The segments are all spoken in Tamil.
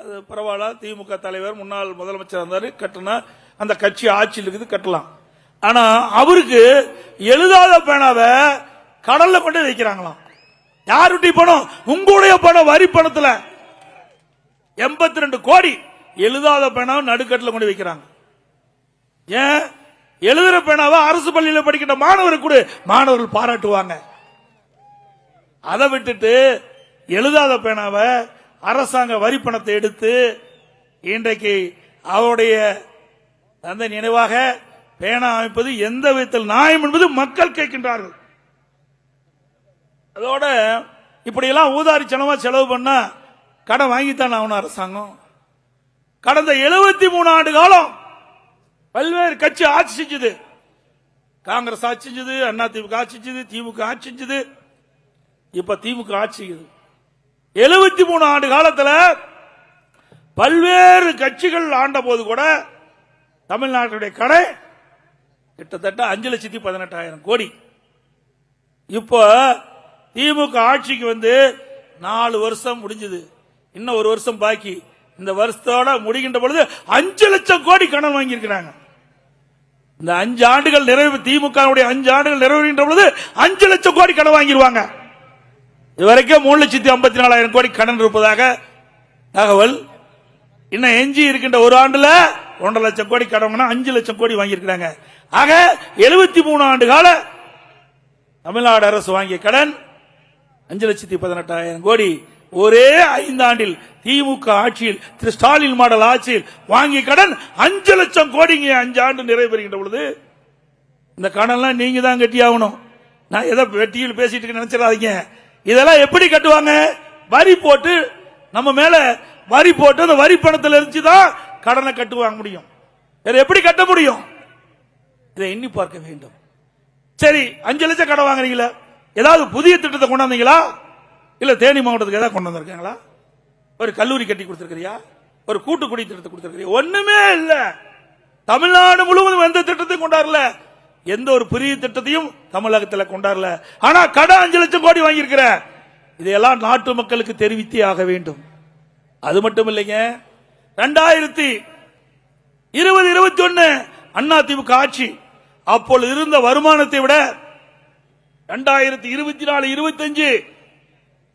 அது பரவாயில்ல திமுக தலைவர் முன்னாள் முதலமைச்சர் இருந்தார் கட்டினா அந்த கட்சி ஆட்சியில் இருக்குது கட்டலாம். ஆனா அவருக்கு எழுதாத பேனாவை கடல்ல கொண்டு வைக்கிறாங்களாம். யாருடைய பணம்? உங்களுடைய பணம் வரி பணத்துல. எண்பத்தி ரெண்டு கோடி எழுதாத பேனாவை நடுக்கட்டில் கொண்டு வைக்கிறாங்க. ஏன்? எழுதுற பேனாவை அரசு பள்ளியில் படிக்கிற மாணவருக்கு கூட. மாணவர்கள் பாராட்டுவாங்க. அதை விட்டுட்டு எழுதாத பேனாவை அரசாங்க வரி பணத்தை எடுத்து இன்றைக்கு அவருடைய அந்த நினைவாக பேனா அமைப்பது எந்த விதத்தில் நியாயம் என்பது மக்கள் கேட்கின்றார்கள். அதோட இப்படியெல்லாம் ஊதாரித்தனமா செலவு பண்ணா கடன் வாங்கித்தான் ஆகணும் அரசாங்கம். கடந்த 73 மூணு ஆண்டு காலம் பல்வேறு கட்சி ஆட்சி செஞ்சது. காங்கிரஸ் ஆட்சி செஞ்சது அண்ணா ஆட்சி செஞ்சது திமுக ஆட்சி செஞ்சது. இப்ப திமுக ஆட்சி செய்யுது. எழுபத்தி மூணு ஆண்டு காலத்தில் பல்வேறு கட்சிகள் ஆண்ட போது கூட தமிழ்நாட்டுடைய கடை கிட்டத்தட்ட அஞ்சு லட்சத்தி பதினெட்டாயிரம் கோடி. இப்போ திமுக ஆட்சிக்கு வந்து நாலு வருஷம் முடிஞ்சது. இன்னும் ஒரு வருஷம் பாக்கி. இந்த வருஷத்தோட முடிகின்ற பொழுது அஞ்சு லட்சம் கோடி கடன் வாங்கியிருக்கிறாங்க. இந்த அஞ்சு ஆண்டுகள் நிறைவு திமுக அஞ்சு ஆண்டுகள் நிறைவேறுகின்ற பொழுது அஞ்சு லட்சம் கோடி கடன் வாங்கிடுவாங்க இதுவரைக்கும் மூணு லட்சத்தி ஐம்பத்தி நாலாயிரம் கோடி கடன் இருப்பதாக தகவல். இன்னும் எஞ்சி இருக்கின்ற ஒரு ஆண்டுல ஒன்றரை லட்சம் கோடி கடன் அஞ்சு லட்சம் கோடி வாங்கியிருக்கிறாங்க. ஆக எழுபத்தி மூணு ஆண்டு கால தமிழ்நாடு அரசு வாங்கிய கடன் அஞ்சு லட்சத்தி பதினெட்டாயிரம் கோடி. ஒரே ஐந்தாண்டில் திமுக ஆட்சியில் திரு ஸ்டாலின் மாடல் ஆட்சியில் வாங்கிய கடன் அஞ்சு லட்சம் கோடிங்க அஞ்சு ஆண்டு நிறைவேறுகின்ற பொழுது இந்த கடன்லாம் நீங்க தான் கட்டி ஆகணும் நான் ஏதோ வெட்டியில் பேசிட்டு நினைச்சிடாதீங்க. இதெல்லாம் எப்படி கட்டுவாங்க? வரி போட்டு நம்ம மேல வரி போட்டு அந்த வரி பணத்தில் இருந்து தான் கடனை கட்டுவாங்க முடியும். வேற எப்படி கட்ட முடியும்? இதை எண்ணி பார்க்க வேண்டும். சரி அஞ்சு லட்சம் கடன் வாங்குறீங்களா. ஏதாவது புதிய திட்டத்தை கொண்டு வந்தீங்களா? இல்ல தேனி மாவட்டத்துக்கு ஏதாவது கொண்டு வந்திருக்காங்களா? ஒரு கல்லூரி கட்டி கொடுத்துருக்கிறியா? ஒரு கூட்டு குடி திட்டத்தை கொடுத்துருக்கிறியா? ஒண்ணுமே இல்ல. தமிழ்நாடு முழுவதும் எந்த திட்டத்தையும் கொண்டாடல. எந்த ஒரு புதிய திட்டத்தையும் தமிழகத்தில் கொண்டாடல. ஆனா கடன் அஞ்சு லட்சம் கோடி வாங்கியிருக்கிற. இதையெல்லாம் நாட்டு மக்களுக்கு தெரிவித்தே ஆக வேண்டும். அது மட்டும் இல்லைங்க ரெண்டாயிரத்தி இருபது இருபத்தி ஒன்னு அண்ணா திமுக ஆட்சி அப்பொழுது இருந்த வருமானத்தை விட ரெண்டாயிரத்தி இருபத்தி நாலு இருபத்தி அஞ்சு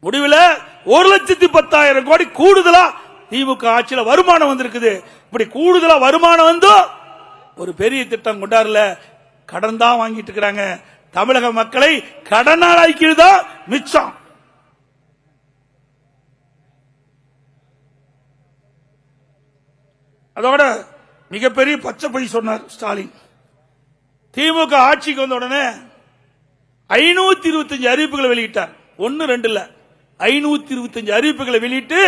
முடிவில் ஒரு லட்சத்தி பத்தாயிரம் கோடி கூடுதலா திமுக ஆட்சியில் வருமானம் வந்திருக்குது. இப்படி கூடுதலா வருமானம் வந்து ஒரு பெரிய திட்டம் கொண்டாடல. கடன் தான் வாங்கிட்டு இருக்கிறாங்க. தமிழக மக்களை கடனாளாக்கிறது தான் மிச்சம் அதோட மிகப்பெரிய பச்சை பை சொன்னார் ஸ்டாலின். திமுக ஆட்சிக்கு வந்த உடனே ஐநூத்தி இருபத்தஞ்சு அறிவிப்புகளை வெளியிட்டார். ஒன்னு ரெண்டு இல்ல ஐநூத்தி இருபத்தஞ்சு அறிவிப்புகளை வெளியிட்டு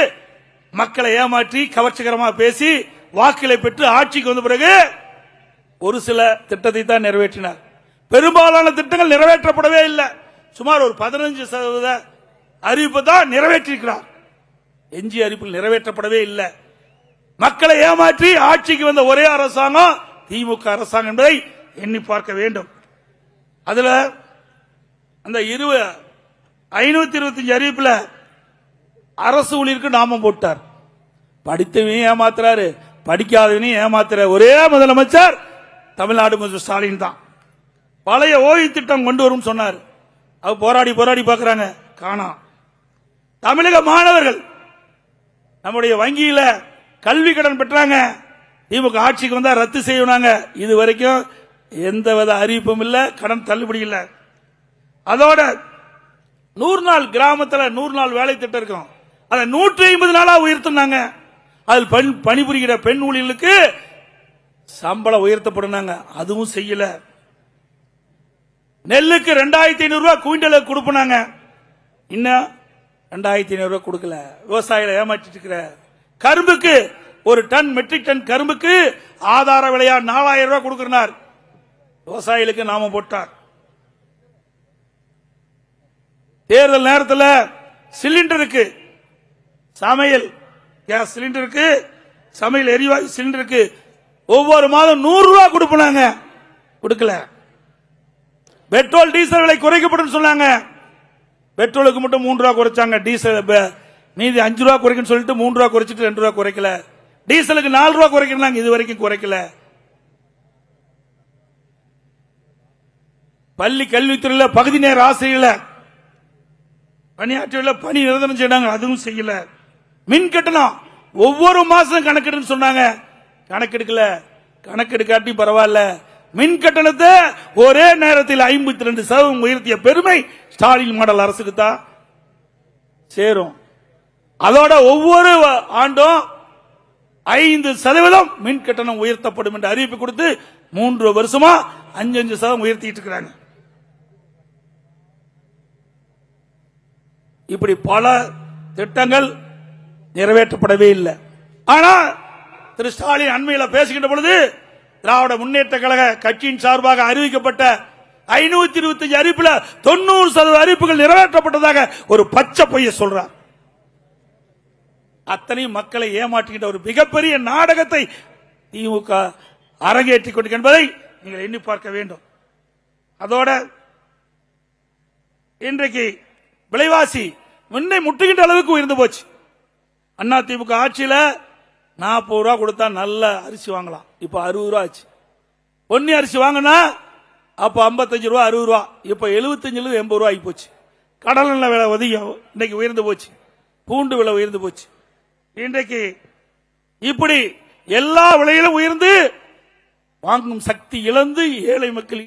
மக்களை ஏமாற்றி கவர்ச்சிகரமா பேசி வாக்குகளை பெற்று ஆட்சிக்கு வந்த பிறகு ஒரு சில திட்டத்தை தான் நிறைவேற்றினார். பெரும்பாலான திட்டங்கள் நிறைவேற்றப்படவே இல்லை. சுமார் ஒரு பதினஞ்சு சதவீத அறிவிப்பு தான் நிறைவேற்றிருக்கிறார். எஞ்சி அறிவிப்பில் நிறைவேற்றப்படவே இல்லை. மக்களை ஏமாற்றி ஆட்சிக்கு வந்த ஒரே அரசாங்கம் திமுக அரசாங்கம் என்பதை எண்ணி பார்க்க வேண்டும். அதுல அந்த இரு ஐநூத்தி இருபத்தஞ்சு அறிவிப்புல அரசு ஊழியருக்கு நாமம் போட்டார். படித்தவனையும் ஏமாத்துறாரு. படிக்காதவனையும் ஏமாத்துற ஒரே முதலமைச்சர் தமிழ்நாடு முதல்வர் ஸ்டாலின் தான். பழைய ஓய்வு திட்டம் கொண்டு வரும் சொன்னார். அவர் போராடி போராடி பார்க்குறாங்க காணாம் தமிழக மாணவர்கள் நம்முடைய வங்கியில கல்வி கடன் பெற்றாங்க. திமுக ஆட்சிக்கு வந்தா ரத்து செய்யணாங்க இது வரைக்கும் எந்த வித அறிவிப்பும் இல்ல கடன் தள்ளுபடி இல்ல. அதோட நூறு நாள் கிராமத்தில் நூறு நாள் வேலை திட்டம் இருக்கும். அதை நூற்றி ஐம்பது நாளா உயர்த்தினாங்க. அதில் பணிபுரிகிற பெண் ஊழியர்களுக்கு சம்பளம் உயர்த்தப்படுனாங்க. அதுவும் செய்யல. நெல்லுக்கு ரெண்டாயிரத்தி ஐநூறு ரூபாய் குவிண்டலுக்கு கொடுப்பனாங்க. இன்னும் ரெண்டாயிரத்தி ஐநூறு ரூபாய் கொடுக்கல. விவசாயிகளை ஏமாற்றிட்டு இருக்கிற. கரும்புக்கு ஒரு டன் மெட்ரிக் டன் கரும்புக்கு ஆதார விலையா நாலாயிரம் ரூபாய் கொடுக்கிறார் விவசாயிகளுக்கு நாம போட்டார். தேர்தல் நேரத்தில் சிலிண்டருக்கு சமையல். கேஸ் சிலிண்டருக்கு சமையல் எரிவாயு சிலிண்டருக்கு ஒவ்வொரு மாதம் நூறு ரூபாய் கொடுப்பனாங்க. கொடுக்கல. பெட்ரோல் டீசல் விலை குறைக்கப்படும் சொன்னாங்க. பெட்ரோலுக்கு மட்டும் மூன்று ரூபா குறைச்சாங்க. டீசல் மீதி அஞ்சு ரூபா குறைக்குன்னு சொல்லிட்டு மூன்று ரூபா குறைச்சிட்டு ரெண்டு ரூபா குறைக்கல. டீசலுக்கு நாலு ரூபா குறைக்கணும் இது வரைக்கும் குறைக்கல. பள்ளி கல்வித்துறையில் பகுதி நேர ஆசிரியர்கள் பணியாற்றியில் பணி நிரந்தரம் செய்யறாங்க. அதுவும் செய்யல. மின் கட்டணம் ஒவ்வொரு மாசம் கணக்கெடுன்னு சொன்னாங்க. கணக்கெடுக்கல. கணக்கெடுக்காட்டி பரவாயில்ல. மின் கட்டணத்தை ஒரே நேரத்தில் ஐம்பத்தி ரெண்டு சதவீதம் உயர்த்திய பெருமை ஸ்டாலின் மாடல் அரசுக்கு தான் சேரும். அதோட ஒவ்வொரு ஆண்டும் ஐந்து சதவீதம் மின் கட்டணம் உயர்த்தப்படும் என்று அறிவிப்பு கொடுத்து மூன்று வருஷமா அஞ்சு அஞ்சு சதவீதம் உயர்த்திட்டு இருக்கிறாங்க. இப்படி பல திட்டங்கள் நிறைவேற்றப்படவே இல்லை. ஆனால் திரு ஸ்டாலின் அண்மையில் பேசுகின்ற பொழுது திராவிட முன்னேற்ற கழக கட்சியின் சார்பாக அறிவிக்கப்பட்ட ஐநூத்தி இருபத்தஞ்சு அறிவிப்புல தொண்ணூறு சதவீத அறிவிப்புகள் நிறைவேற்றப்பட்டதாக ஒரு பச்சை பொய்ய சொல்றார். அத்தனையும் மக்களை ஏமாற்றுகின்ற ஒரு மிகப்பெரிய நாடகத்தை திமுக அரங்கேற்றிக் கொண்டு என்பதை நீங்கள் எண்ணி பார்க்க வேண்டும். அதோட இன்றைக்கு விலைவாசி முன்னை முட்டுகின்ற அளவுக்கு உயர்ந்து போச்சு. அண்ணா திமுக ஆட்சியில் நாற்பது ரூபா கொடுத்தா நல்ல அரிசி வாங்கலாம். இப்போ அறுபது ரூபா ஆச்சு. பொன்னி அரிசி வாங்கினா அப்போ ஐம்பத்தஞ்சு ரூபா அறுபது ரூபா. இப்போ எழுபத்தஞ்சிலிருந்து எண்பது ரூபா ஆகி போச்சு. கடல் எண்ணெய் விலை அதிகம். இன்னைக்கு உயர்ந்து போச்சு. பூண்டு விலை உயர்ந்து போச்சு. இன்றைக்கு இப்படி எல்லா விலையிலும் உயர்ந்து வாங்கும் சக்தி இழந்து ஏழை மக்கள்